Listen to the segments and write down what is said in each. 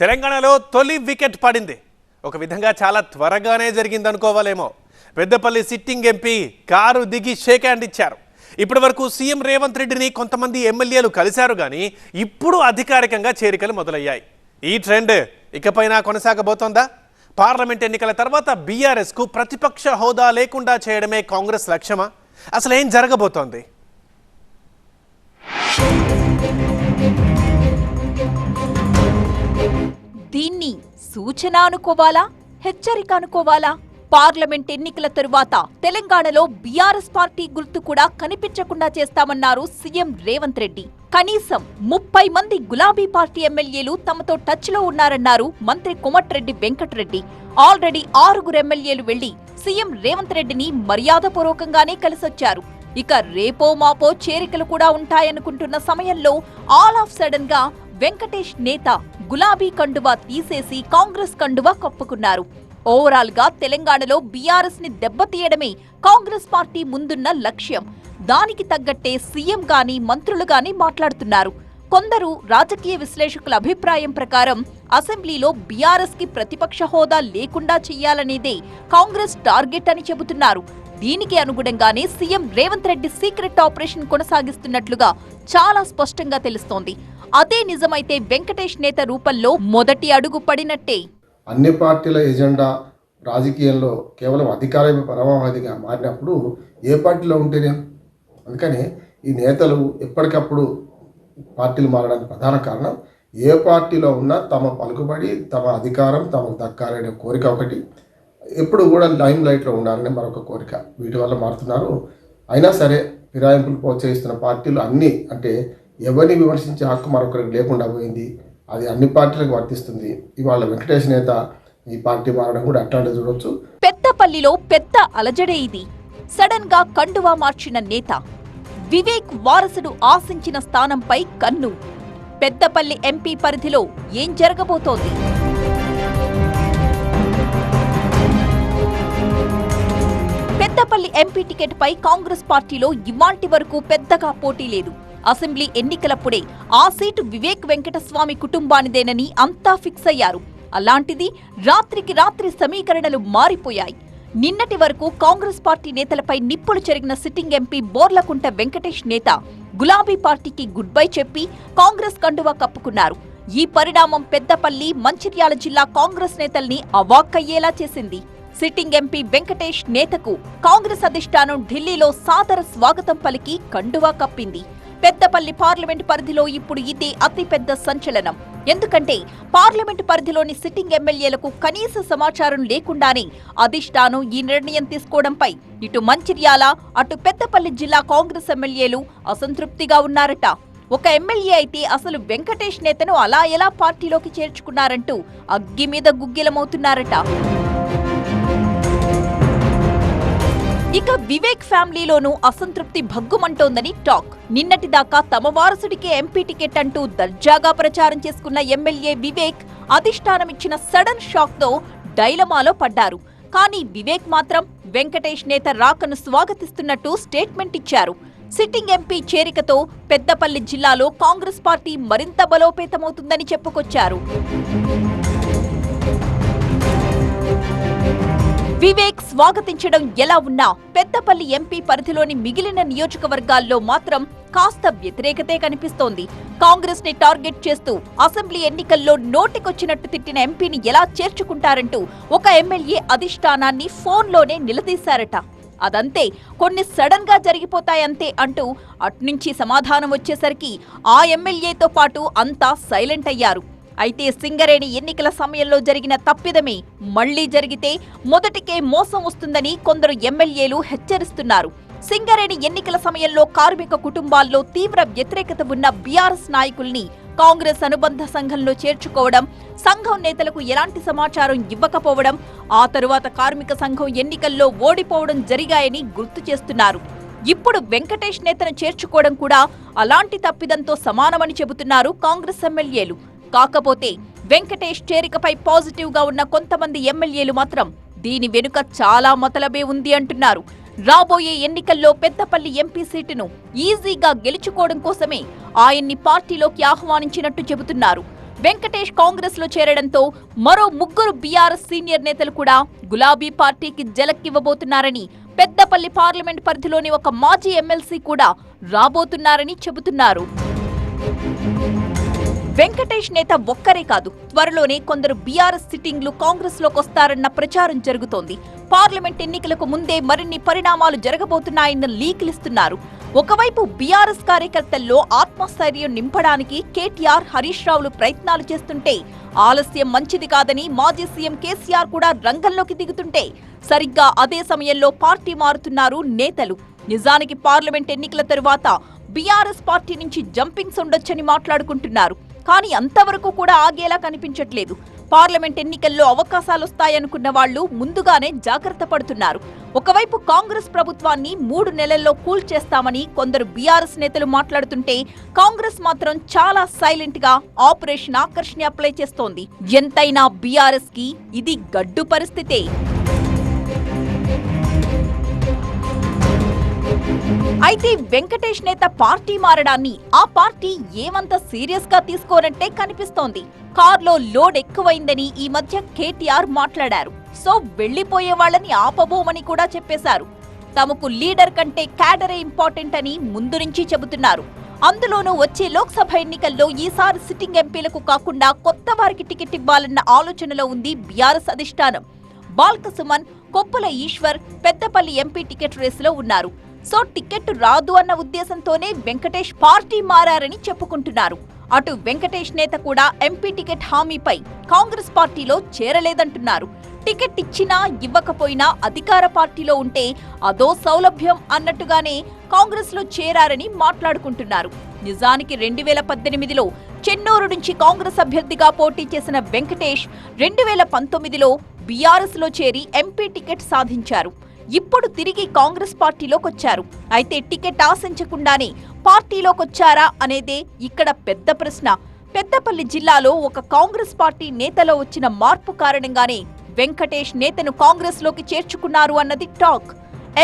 తెలంగాణలో తొలి వికెట్ పడింది. ఒక విధంగా చాలా త్వరగానే జరిగింది అనుకోవాలేమో పెద్దపల్లి సిట్టింగ్ ఎంపీ కారు దిగి షేక్ హ్యాండ్ ఇచ్చారు. ఇప్పటి వరకు సీఎం రేవంత్ రెడ్డిని కొంతమంది ఎమ్మెల్యేలు కలిశారు కానీ ఇప్పుడు అధికారికంగా చేరికలు మొదలయ్యాయి. ఈ ట్రెండ్ ఇకపైన కొనసాగబోతోందా? పార్లమెంట్ ఎన్నికల తర్వాత బీఆర్ఎస్కు ప్రతిపక్ష హోదా లేకుండా చేయడమే కాంగ్రెస్ లక్ష్యమా? అసలు ఏం జరగబోతోంది? దీన్ని సూచన అనుకోవాలా? హెచ్చరిక అనుకోవాలా? పార్లమెంట్ ఎన్నికల తరువాత తెలంగాణలో బీఆర్ఎస్ పార్టీ గుర్తు కూడా కనిపించకుండా చేస్తామన్నారు సీఎం రేవంత్ రెడ్డి. కనీసం ముప్పై మంది గులాబీ పార్టీ ఎమ్మెల్యేలు తమతో టచ్లో ఉన్నారన్నారు మంత్రి కోమటిరెడ్డి వెంకటరెడ్డి. ఆల్రెడీ ఆరుగురు ఎమ్మెల్యేలు వెళ్ళి సీఎం రేవంత్ రెడ్డిని మర్యాదపూర్వకంగానే కలిసొచ్చారు. ఇక రేపో మాపో చేరికలు కూడా ఉంటాయనుకుంటున్న సమయంలో ఆల్ ఆఫ్ సడన్గా వెంకటేష్ నేత గులాబీ కండువా తీసేసి కాంగ్రెస్ కండువా కప్పుకున్నారు. ఓవరాల్గా తెలంగాణలో బీఆర్ఎస్ని దెబ్బతీయడమే కాంగ్రెస్ పార్టీ ముందున్న లక్ష్యం. దానికి తగ్గట్టే సీఎం గాని మంత్రులు గాని మాట్లాడుతున్నారు. కొందరు రాజకీయ విశ్లేషకుల అభిప్రాయం ప్రకారం అసెంబ్లీలో బీఆర్ఎస్కి ప్రతిపక్ష హోదా లేకుండా చెయ్యాలనేదే కాంగ్రెస్ టార్గెట్ అని చెబుతున్నారు. దీనికి అనుగుణంగానే CM Revanth Reddy secret operation కొనసాగిస్తున్నట్లుగా చాలా స్పష్టంగా తెలుస్తోంది. అదే నిజమైతే వెంకటేష్ నేత రూపంలో మొదటి అడుగు పడినట్టే. అన్ని పార్టీల ఎజెండా రాజకీయంలో కేవలం అధికారమే పరమావధిగా మారినప్పుడు ఏ పార్టీలో ఉంటేనే? అందుకని ఈ నేతలు ఎప్పటికప్పుడు పార్టీలు మారడానికి ప్రధాన కారణం ఏ పార్టీలో ఉన్నా తమ పలుకుబడి తమ అధికారం తమకు దక్కాలనే కోరిక ఒకటి. ఎప్పుడు కూడా లైమ్ లైట్లో ఉండాలనే మరొక కోరిక. వీటి వల్ల మారుతున్నారు. అయినా సరే ఫిరాయింపులు ప్రోత్సహిస్తున్న పార్టీలు అన్నీ అంటే ఎవరిని విమర్శించే హక్కు మరొకరికి లేకుండా పోయింది. అది అన్ని పార్టీలకు వర్తిస్తుంది. ఇవాళ వెంకటేష్ నేత ఈ పార్టీ మారడం కూడా అట్లాంటి చూడొచ్చు. పెద్దపల్లిలో పెద్ద అలజడే ఇది. సడన్గా కండువా మార్చిన నేత. వివేక్ వారసుడు ఆశించిన స్థానంపై కన్ను. పెద్దపల్లి ఎంపీ పరిధిలో ఏం జరగబోతోంది? పెద్దపల్లి ఎంపీ టికెట్ పై కాంగ్రెస్ పార్టీలో ఇవాంటి వరకు పెద్దగా పోటీ లేదు. అసెంబ్లీ ఎన్నికలప్పుడే ఆ సీటు వివేక్ వెంకటస్వామి కుటుంబానిదేనని అంతా ఫిక్స్ అయ్యారు. అలాంటిది రాత్రికి రాత్రి సమీకరణలు మారిపోయాయి. నిన్నటి వరకు కాంగ్రెస్ పార్టీ నేతలపై నిప్పులు చెరిగిన సిట్టింగ్ ఎంపీ బోర్లకుంట వెంకటేష్ నేత గులాబీ పార్టీకి గుడ్ బై చెప్పి కాంగ్రెస్ కండువా కప్పుకున్నారు. ఈ పరిణామం పెద్దపల్లి మంచిర్యాల జిల్లా కాంగ్రెస్ నేతల్ని అవాక్కయ్యేలా చేసింది. సిట్టింగ్ ఎంపీ వెంకటేష్ నేతకు కాంగ్రెస్ అధిష్టానం ఢిల్లీలో సాదర స్వాగతం పలికి కండువా కప్పింది. పెద్దపల్లి పార్లమెంట్ పరిధిలో ఇప్పుడు ఇదే అతిపెద్ద సంచలనం. ఎందుకంటే పార్లమెంట్ పరిధిలోని సిట్టింగ్ ఎమ్మెల్యేలకు కనీస సమాచారం లేకుండానే అధిష్టానం ఈ నిర్ణయం తీసుకోవడంపై ఇటు మంచిర్యాల అటు పెద్దపల్లి జిల్లా కాంగ్రెస్ ఎమ్మెల్యేలు అసంతృప్తిగా ఉన్నారట. ఒక ఎమ్మెల్యే అయితే అసలు వెంకటేష్ నేతను అలా ఎలా పార్టీలోకి చేర్చుకున్నారంటూ అగ్గి మీద గుగ్గిలమవుతున్నారట. ఇక వివేక్ ఫ్యామిలీలోనూ అసంతృప్తి భగ్గుమంటోందని టాక్. నిన్నటి దాకా తమ వారసుడికే ఎంపీ టికెట్ అంటూ దర్జాగా ప్రచారం చేసుకున్న ఎమ్మెల్యే వివేక్ అధిష్టానమిచ్చిన సడన్ షాక్తో డైలమాలో పడ్డారు. కానీ వివేక్ మాత్రం వెంకటేష్ నేత రాకను స్వాగతిస్తున్నట్టు స్టేట్మెంట్ ఇచ్చారు. సిట్టింగ్ ఎంపీ చేరికతో పెద్దపల్లి జిల్లాలో కాంగ్రెస్ పార్టీ మరింత బలోపేతమవుతుందని చెప్పుకొచ్చారు. వివేక్ స్వాగతించడం ఎలా ఉన్నా పెద్దపల్లి ఎంపీ పరిధిలోని మిగిలిన నియోజకవర్గాల్లో మాత్రం కాస్త వ్యతిరేకతే కనిపిస్తోంది. కాంగ్రెస్ని టార్గెట్ చేస్తూ అసెంబ్లీ ఎన్నికల్లో నోటికొచ్చినట్టు తిట్టిన ఎంపీని ఎలా చేర్చుకుంటారంటూ ఒక ఎమ్మెల్యే అధిష్టానాన్ని ఫోన్లోనే నిలదీశారట. అదంతే కొన్ని సడన్గా జరిగిపోతాయంతే అంటూ అట్నుంచి సమాధానం వచ్చేసరికి ఆ ఎమ్మెల్యేతో పాటు అంతా సైలెంట్ అయ్యారు. అయితే సింగరేణి ఎన్నికల సమయంలో జరిగిన తప్పిదమే. మళ్ళీ జరిగితే మొదటికే మోసం వస్తుందని కొందరు ఎమ్మెల్యేలు హెచ్చరిస్తున్నారు. సింగరేణి ఎన్నికల సమయంలో కార్మిక కుటుంబాల్లో తీవ్ర వ్యతిరేకత ఉన్న బీఆర్ఎస్ నాయకుల్ని కాంగ్రెస్ అనుబంధ సంఘంలో చేర్చుకోవడం సంఘం నేతలకు ఎలాంటి సమాచారం ఇవ్వకపోవడం ఆ తరువాత కార్మిక సంఘం ఎన్నికల్లో ఓడిపోవడం జరిగాయని గుర్తు చేస్తున్నారు. ఇప్పుడు వెంకటేష్ నేతను చేర్చుకోవడం కూడా అలాంటి తప్పిదంతో సమానమని చెబుతున్నారు కాంగ్రెస్ ఎమ్మెల్యేలు. కాకపోతే వెంకటేష్ చేరికపై పాజిటివ్గా ఉన్న కొంతమంది ఎమ్మెల్యేలు మాత్రం దీని వెనుక చాలా మతలబే ఉంది అంటున్నారు. రాబోయే ఎన్నికల్లో పెద్దపల్లి ఎంపీ సీటును ఈజీగా గెలుచుకోవడం కోసమే ఆయన్ని పార్టీలోకి ఆహ్వానించినట్టు చెబుతున్నారు. వెంకటేష్ కాంగ్రెస్లో చేరడంతో మరో ముగ్గురు బీఆర్ఎస్ సీనియర్ నేతలు కూడా గులాబీ పార్టీకి జలక్కివ్వబోతున్నారని పెద్దపల్లి పార్లమెంట్ పరిధిలోని ఒక మాజీ ఎమ్మెల్సీ కూడా రాబోతున్నారని చెబుతున్నారు. వెంకటేష్ నేత ఒక్కరే కాదు త్వరలోనే కొందరు బీఆర్ఎస్ సిట్టింగ్లు కాంగ్రెస్ లోకొస్తారన్న ప్రచారం జరుగుతోంది. పార్లమెంట్ ఎన్నికలకు ముందే మరిన్ని పరిణామాలు జరగబోతున్నాయన్న లీకులిస్తున్నారు ఒకవైపు బీఆర్ఎస్ కార్యకర్తల్లో ఆత్మస్థైర్యం నింపడానికి కేటీఆర్ హరీష్ రావులు ప్రయత్నాలు చేస్తుంటే ఆలస్యం మంచిది కాదని మాజీ సీఎం కేసీఆర్ కూడా రంగంలోకి దిగుతుంటే సరిగ్గా అదే సమయంలో పార్టీ మారుతున్నారు నేతలు. నిజానికి పార్లమెంట్ ఎన్నికల తరువాత బీఆర్ఎస్ పార్టీ నుంచి జంపింగ్స్ ఉండొచ్చని మాట్లాడుకుంటున్నారు. కానీ అంతవరకు కూడా ఆగేలా కనిపించట్లేదు. పార్లమెంట్ ఎన్నికల్లో అవకాశాలు వస్తాయనుకున్న వాళ్ళు ముందుగానే జాగ్రత్త పడుతున్నారు. ఒకవైపు కాంగ్రెస్ ప్రభుత్వాన్ని మూడు నెలల్లో కూల్ చేస్తామని కొందరు బీఆర్ఎస్ నేతలు మాట్లాడుతుంటే కాంగ్రెస్ మాత్రం చాలా సైలెంట్గా ఆపరేషన్ ఆకర్షణ అప్లై చేస్తోంది. ఎంతైనా బీఆర్ఎస్కి ఇది గడ్డు పరిస్థితే. అయితే వెంకటేష్ నేత పార్టీ మారడాన్ని ఆ పార్టీ ఏమంత సీరియస్గా తీసుకోనట్టే కనిపిస్తోంది. కార్లో లోడ్ ఎక్కువైందని ఈ మధ్య కేటీఆర్ మాట్లాడారు. సో వెళ్ళిపోయే వాళ్ళని ఆపబోమని కూడా చెప్పేశారు. తమకు లీడర్ కంటే క్యాడరే ఇంపార్టెంట్ అని ముందు నుంచి చెబుతున్నారు. అందులోనూ వచ్చే లోక్సభ ఎన్నికల్లో ఈసారి సిట్టింగ్ ఎంపీలకు కాకుండా కొత్త వారికి టికెట్ ఇవ్వాలన్న ఆలోచనలో ఉంది బీఆర్ఎస్ అధిష్టానం. బాల్క సుమన్ కొప్పుల ఈశ్వర్ పెద్దపల్లి ఎంపీ టికెట్ రేసులో ఉన్నారు. సో టికెట్ రాదు అన్న ఉద్దేశంతోనే వెంకటేష్ పార్టీ మారారని చెప్పుకుంటున్నారు. అటు వెంకటేష్ నేత కూడా ఎంపీ టికెట్ హామీపై కాంగ్రెస్ పార్టీలో చేరలేదంటున్నారు. టికెట్ ఇచ్చినా ఇవ్వకపోయినా అధికార పార్టీలో ఉంటే అదో సౌలభ్యం అన్నట్టుగానే కాంగ్రెస్లో చేరారని మాట్లాడుకుంటున్నారు. నిజానికి రెండు వేల పద్దెనిమిదిలో చెన్నూరు నుంచి కాంగ్రెస్ అభ్యర్థిగా పోటీ చేసిన వెంకటేష్ రెండు వేల పంతొమ్మిదిలో బీఆర్ఎస్లో చేరి ఎంపీ టికెట్ సాధించారు. ఇప్పుడు తిరిగి కాంగ్రెస్ పార్టీలోకొచ్చారు. అయితే టికెట్ ఆశించకుండానే పార్టీలోకొచ్చారా అనేదే ఇక్కడ పెద్ద ప్రశ్న. పెద్దపల్లి జిల్లాలో ఒక కాంగ్రెస్ పార్టీ నేతలో వచ్చిన మార్పు కారణంగానే వెంకటేష్ నేతను కాంగ్రెస్లోకి చేర్చుకున్నారు అన్నది టాక్.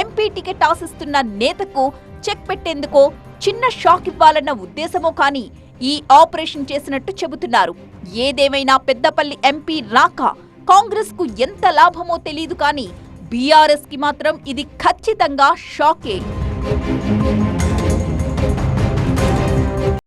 ఎంపీ టికెట్ ఆశిస్తున్న నేతకు చెక్ పెట్టేందుకో చిన్న షాక్ ఇవ్వాలన్న ఉద్దేశమో కానీ ఈ ఆపరేషన్ చేసినట్టు చెబుతున్నారు. ఏదేమైనా పెద్దపల్లి ఎంపీ రాక కాంగ్రెస్కు ఎంత లాభమో తెలియదు కానీ బీఆర్ఎస్కి మాత్రం ఇది ఖచ్చితంగా షాకే